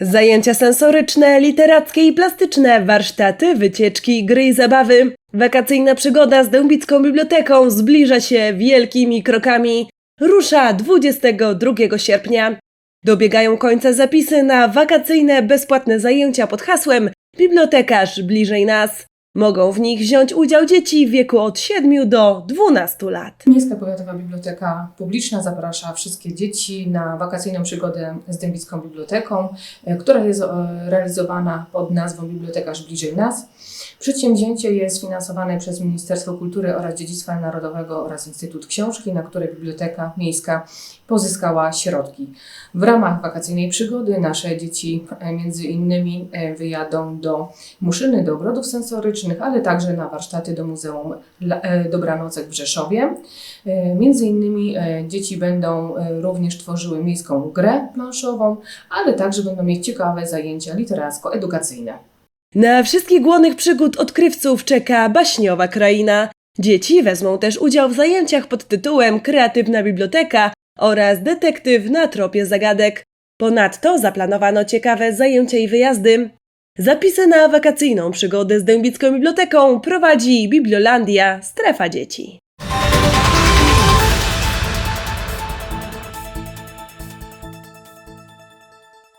Zajęcia sensoryczne, literackie i plastyczne, warsztaty, wycieczki, gry i zabawy. Wakacyjna przygoda z Dębicką Biblioteką zbliża się wielkimi krokami. Rusza 22 sierpnia. Dobiegają końca zapisy na wakacyjne bezpłatne zajęcia pod hasłem Bibliotekarz bliżej nas. Mogą w nich wziąć udział dzieci w wieku od 7 do 12 lat. Miejska Powiatowa Biblioteka Publiczna zaprasza wszystkie dzieci na wakacyjną przygodę z Dębicką Biblioteką, e, która jest e, realizowana pod nazwą Bibliotekarz Bliżej Nas. Przedsięwzięcie jest finansowane przez Ministerstwo Kultury oraz Dziedzictwa Narodowego oraz Instytut Książki, na które Biblioteka Miejska pozyskała środki. W ramach wakacyjnej przygody nasze dzieci e, między innymi wyjadą do Muszyny, do ogrodów sensorycznych, ale także na warsztaty do Muzeum e, Dobranocek w Rzeszowie. E, Między innymi e, dzieci będą również tworzyły miejską grę planszową, ale także będą mieć ciekawe zajęcia literacko-edukacyjne. Na wszystkich głodnych przygód odkrywców czeka baśniowa kraina. Dzieci wezmą też udział w zajęciach pod tytułem Kreatywna Biblioteka oraz Detektyw na tropie zagadek. Ponadto zaplanowano ciekawe zajęcia i wyjazdy. Zapisy na wakacyjną przygodę z Dębicką Biblioteką prowadzi Bibliolandia Strefa Dzieci.